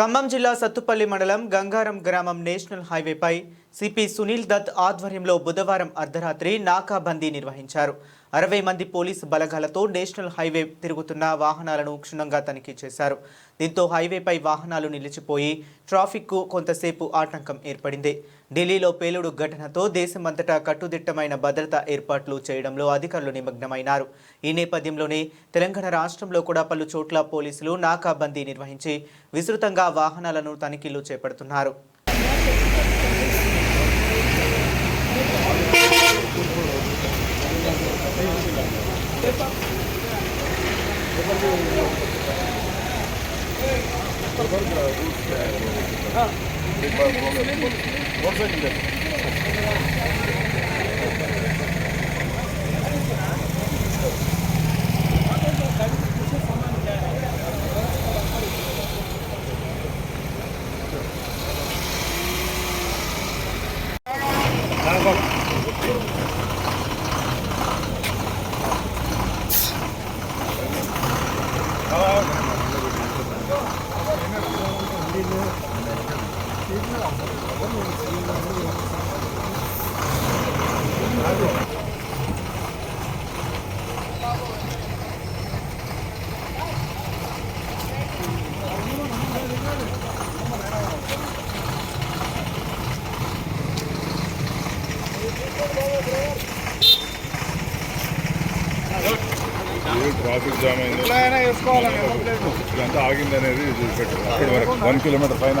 ఖమ్మం జిల్లా సత్తుపల్లి మండలం గంగారం గ్రామం నేషనల్ హైవేపై సిపి సునీల్ దత్ ఆధ్వర్యంలో బుధవారం అర్ధరాత్రి నాకాబందీ నిర్వహించారు. అరవై మంది పోలీసు బలగాలతో నేషనల్ హైవే తిరుగుతున్న వాహనాలను క్షుణ్ణంగా తనిఖీ చేశారు. దీంతో హైవేపై వాహనాలు నిలిచిపోయి ట్రాఫిక్కు కొంతసేపు ఆటంకం ఏర్పడింది. ఢిల్లీలో పేలుడు ఘటనతో దేశమంతటా కట్టుదిట్టమైన భద్రతా ఏర్పాట్లు చేయడంలో అధికారులు నిమగ్నమైనారు. ఈ నేపథ్యంలోనే తెలంగాణ రాష్ట్రంలో కూడా పలు చోట్ల పోలీసులు నాకాబందీ నిర్వహించి విస్తృతంగా వాహనాలను తనిఖీలు చేపడుతున్నారు. हाँ ట్రాఫిక్ జామ్ అయింది. ఇదంతా ఆగింది అనేది చూపెట్టారు అక్కడి వరకు. వన్ కిలోమీటర్ పైన.